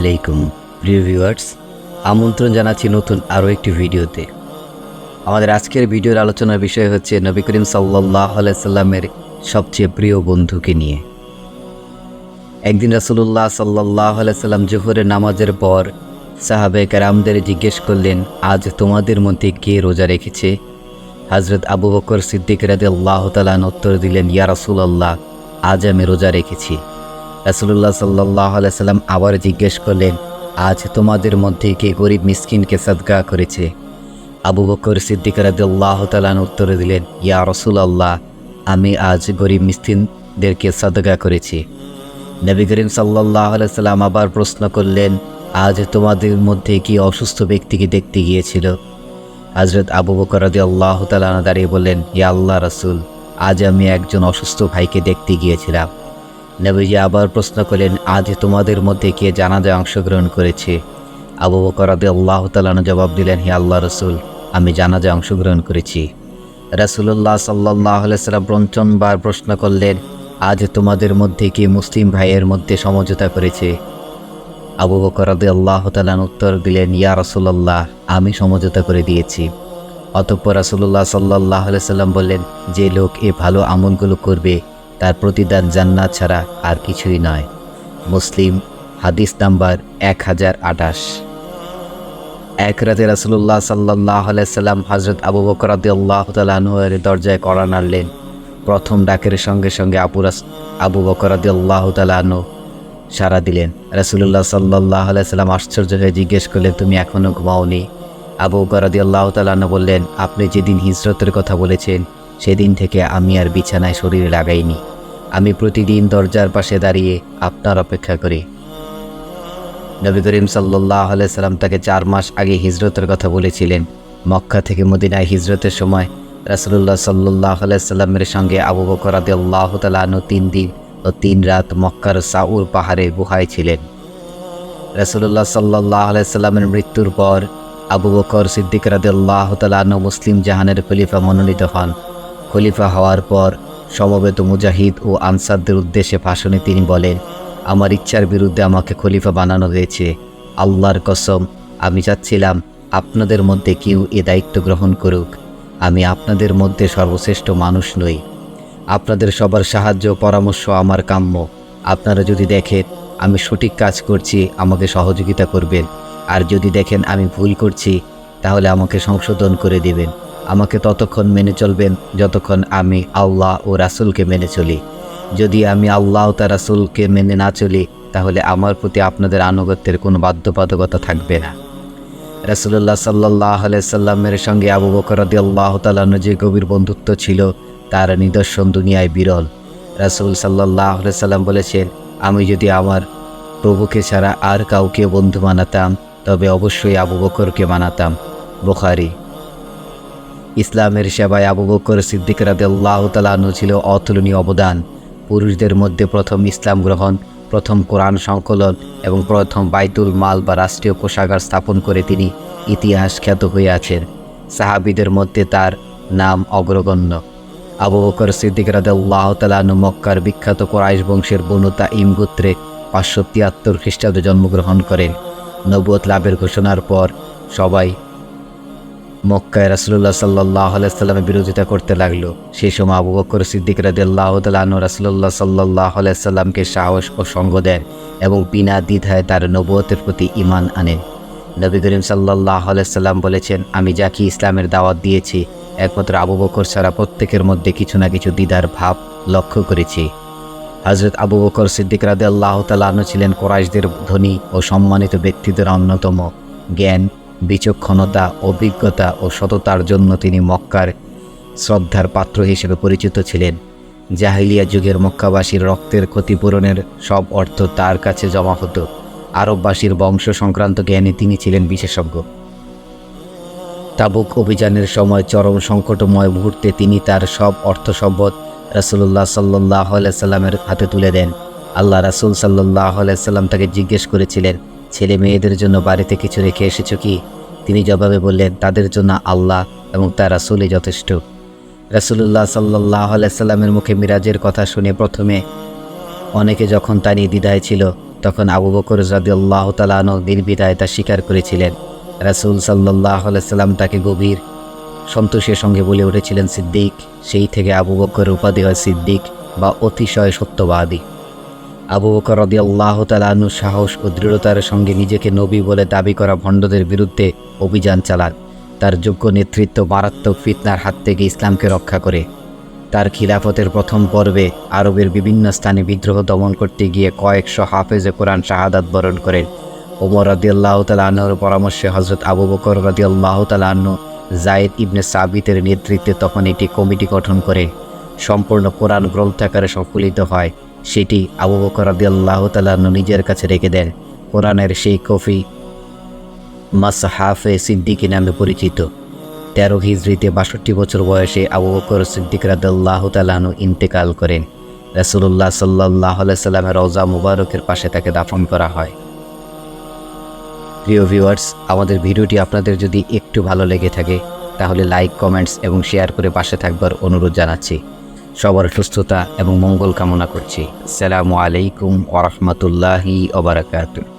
আলাইকুম, প্রিয় ভিউয়ার্স। আমন্ত্রণ জানাচ্ছি নতুন আরও একটি ভিডিওতে। আমাদের আজকের ভিডিওর আলোচনার বিষয় হচ্ছে নবী করিম সাল্লাহ সাল্লামের সবচেয়ে প্রিয় বন্ধুকে নিয়ে। একদিন রাসুলুল্লাহ সাল্লাহ সাল্লাম জোহরের নামাজের পর সাহাবে কারামদের জিজ্ঞেস করলেন, আজ তোমাদের মধ্যে কে রোজা রেখেছে? হজরত আবু বকর সিদ্দিক রাদে আল্লাহ তালান উত্তর দিলেন, ইয়া রাসুল আল্লাহ আজ আমি রোজা রেখেছি। রাসুলুল্লাহ সাল্লাহ সাল্লাম আবার জিজ্ঞেস করলেন, আজ তোমাদের মধ্যে কে গরিব মিসকিনকে সদগা করেছে? আবু বকর সিদ্দিক রাদিল্লাহ তালান উত্তর দিলেন, ইয়া রসুল আল্লাহ আমি আজ গরিব মিসকিনদেরকে সদগা করেছি। নবী করিম সাল্লাহ সাল্লাম আবার প্রশ্ন করলেন, আজ তোমাদের মধ্যে কি অসুস্থ ব্যক্তিকে দেখতে গিয়েছিল? হজরত আবু বকর রাদি আল্লাহ তালান দাঁড়িয়ে বললেন, ইয়া আল্লাহ রসুল, আজ আমি একজন অসুস্থ ভাইকে দেখতে গিয়েছিলাম। নবীজি আবার প্রশ্ন করলেন, আজ তোমাদের মধ্যে কে জানাজায় অংশগ্রহণ করেছে? আবু বকর রাদি আল্লাহ তালান জবাব দিলেন, হে আল্লাহ রসুল, আমি জানাজায় অংশগ্রহণ করেছি। রাসুল্লাহ সাল্লাহ সাল্লাম পঞ্চমবার প্রশ্ন করলেন, আজ তোমাদের মধ্যে কি মুসলিম ভাইয়ের মধ্যে সমঝোতা করেছে? আবু বকর রাদি আল্লাহ তালান উত্তর দিলেন, ইয়া রসুল্লাহ আমি সমঝোতা করে দিয়েছি। অতঃপর রাসুল্লাহ সাল্লাহ সাল্লাম বললেন, যে লোক এ ভালো আমলগুলো করবে তার প্রতিদান জান্নাত ছাড়া আর কিছুই নয়। মুসলিম, হাদিস নাম্বার এক হাজার আঠাশ। এক রাতে রাসুল্লাহ সাল্লাহ সাল্লাম হজরত আবু বকর রাদি আল্লাহ তালাহের দরজায় কড়া নাড়লেন। প্রথম ডাকের সঙ্গে সঙ্গে আবু রাস আবু বকর রাদি আল্লাহ সাড়া দিলেন। রাসুল্লাহ সাল্লাহ সাল্লাম আশ্চর্য হয়ে জিজ্ঞেস করলেন, তুমি এখনও ঘুমাওনি? আবু গরাদি আল্লাহ তালান্ন বললেন, আপনি যেদিন হিজরতের কথা বলেছেন সেদিন থেকে আমি আর বিছানায় শরীরে লাগাইনি। আমি প্রতিদিন দরজার পাশে দাঁড়িয়ে আপনার অপেক্ষা করি। নবী করিম সাল্লাহ সাল্লাম তাকে চার মাস আগে হিজরতের কথা বলেছিলেন। মক্কা থেকে মদিনায় হিজরতের সময় রাসুল্লাহ সাল্লাহ সাল্লামের সঙ্গে আবু বকর আদি আল্লাহ তালানো তিন দিন ও তিন রাত মক্কার সাউর পাহাড়ে গুহায় ছিলেন। রাসুল্লাহ সাল্লাহ সাল্লামের মৃত্যুর পর আবু বকর সিদ্দিক রাদিল্লাহ তালানো মুসলিম জাহানের খলিফা মনোনীত হন। খলিফা হওয়ার পর সমবেত মুজাহিদ ও আনসারদের উদ্দেশ্যে ভাষণে তিনি বলেন, আমার ইচ্ছার বিরুদ্ধে আমাকে খলিফা বানানো হয়েছে। আল্লাহর কসম, আমি চাচ্ছিলাম আপনাদের মধ্যে কেউ এ দায়িত্ব গ্রহণ করুক। আমি আপনাদের মধ্যে সর্বশ্রেষ্ঠ মানুষ নই। আপনাদের সবার সাহায্য পরামর্শ আমার কাম্য। আপনারা যদি দেখেন আমি সঠিক কাজ করছি, আমাকে সহযোগিতা করবেন। আর যদি দেখেন আমি ভুল করছি, তাহলে আমাকে সংশোধন করে দিবেন। আমাকে ততক্ষণ মেনে চলবেন যতক্ষণ আমি আল্লাহ ও রাসুলকে মেনে চলি। যদি আমি আল্লাহ ও তার রাসুলকে মেনে না চলি, তাহলে আমার প্রতি আপনাদের আনুগত্যের কোনো বাধ্যবাধকতা থাকবে না। রাসুল্লাহ সাল্লাহ সাল্লামের সঙ্গে আবু বকরদি আল্লাহ তালান্ন যে গভীর বন্ধুত্ব ছিল, তার নিদর্শন দুনিয়ায় বিরল। রাসুল সাল্লাহ সাল্লাম বলেছেন, আমি যদি আমার প্রভুকে ছাড়া আর কাউকে বন্ধু মানাতাম তবে অবশ্যই আবু বকরকে মানাতাম বুখারি ইসলামের সেবায় আবু বকর সিদ্দিক রাদিল্লাহ ছিল অতুলনীয় অবদান। পুরুষদের মধ্যে প্রথম ইসলাম গ্রহণ, প্রথম কোরআন সংকলন এবং প্রথম বাইতুল মাল বা রাষ্ট্রীয় কোষাগার স্থাপন করে তিনি ইতিহাস খ্যাত হয়ে আছেন। সাহাবিদের মধ্যে তার নাম অগ্রগণ্য। আবু বকর সিদ্দিক রাদিল্লাহ মক্কার বিখ্যাত কোরাইশ বংশের বনুতা ইমগুত্রে পাঁচশো তিয়াত্তর খ্রিস্টাব্দে জন্মগ্রহণ করেন। নবুয়ত লাভের ঘোষণার পর সবাই মক্কায় রাসুল্লাহ সাল্লাহ আলাইসাল্লামের বিরোধিতা করতে লাগল। সেই সময় আবু বকর সিদ্দিক রাদিল্লাহ তালানু রাসুল্লাহ সাল্লাহ আলাইসাল্লামকে সাহস ও সঙ্গ দেন এবং বিনা দ্বিধায় তার নবতের প্রতি ইমান আনেন। নবী করিম সাল্লাহ আলাইসাল্লাম বলেছেন, আমি যাকে ইসলামের দাওয়াত দিয়েছি, একমাত্র আবু বকর ছাড়া প্রত্যেকের মধ্যে কিছু না কিছু দ্বিধার ভাব লক্ষ্য করেছি। হজরত আবু বকর সিদ্দিক রাদে আল্লাহ তালাহন ছিলেন কোরাইশদের ধনী ও সম্মানিত ব্যক্তিদের অন্যতম জ্ঞান বিচক্ষণতা, অভিজ্ঞতা ও সততার জন্য তিনি মক্কার শ্রদ্ধার পাত্র হিসেবে পরিচিত ছিলেন। জাহিলিয়া যুগের মক্কাবাসীর রক্তের ক্ষতিপূরণের সব অর্থ তার কাছে জমা হতো। আরববাসীর বংশ সংক্রান্ত জ্ঞানে তিনি ছিলেন বিশেষজ্ঞ। তাবুক অভিযানের সময় চরম সংকটময় মুহূর্তে তিনি তার সব অর্থ সম্পদ রাসুল্লাহ সাল্লাহ সাল্লামের হাতে তুলে দেন। আল্লাহ রাসুল সাল্লাহ সাল্লাম তাকে জিজ্ঞেস করেছিলেন ছেলে মেয়েদের জন্য বাড়িতে কিছু রেখে এসেছ কি? তিনি জবাবে বললেন, তাদের জন্য আল্লাহ এবং তার রাসুলই যথেষ্ট। রাসুল্লাহ সাল্লাহ সাল্লামের মুখে মিরাজের কথা শুনে প্রথমে অনেকে যখন তা নিয়ে দ্বিধায় ছিল, তখন আবু বকর রাদি আল্লাহ তালানো নির্বিধায় তা স্বীকার করেছিলেন। রাসুল সাল্লাহ সাল্লাম তাকে গভীর সন্তোষের সঙ্গে বলে উঠেছিলেন, সিদ্দিক, সেই থেকে আবু বকর উপাধি হয় সিদ্দিক বা অতিশয় সত্যবাদী। আবু বকর রদি আল্লাহ সাহস ও দৃঢ়তার সঙ্গে নিজেকে নবী বলে দাবি করা ভণ্ডদের বিরুদ্ধে অভিযান চালান। তার যোগ্য নেতৃত্ব মারাত্মক ফিতনার হাত থেকে ইসলামকে রক্ষা করে। তার খিলাফতের প্রথম পর্বে আরবের বিভিন্ন স্থানে বিদ্রোহ দমন করতে গিয়ে কয়েকশো হাফেজে কোরআন শাহাদাত বরণ করেন। ওমর রদিয়াল্লাহ তালাহর পরামর্শে হজরত আবু বকর রদিয়াল্লাহ তালাহ্ন জায়েদ ইবনে সাবিতের নেতৃত্বে তখন একটি কমিটি গঠন করে। সম্পূর্ণ কোরআন গ্রন্থাকারে সংকলিত হয়। সেটি আবু বকর রদিয়াল্লাহ তালাহ্ন নিজের কাছে রেখে দেন। কোরআনের সেই কফি মাসহাফে সিদ্দিকি নামে পরিচিত। তেরো হিজড়িতে বাষট্টি বছর বয়সে আবু বকর সিদ্দিক রাদাল্লাহ তালাহনু ইন্তেকাল করেন। রাসুল্লাহ সাল্লাহ সাল্লামের রওজা মুবারকের পাশে তাকে দাফন করা হয়। প্রিয় ভিউয়ার্স, আমাদের ভিডিওটি আপনাদের যদি একটু ভালো লেগে থাকে, তাহলে লাইক, কমেন্টস এবং শেয়ার করে পাশে থাকবার অনুরোধ জানাচ্ছি। সবার সুস্থতা এবং মঙ্গল কামনা করছি। সালামু আলাইকুম ওরহমতুল্লাহি ওবরাকাতুহ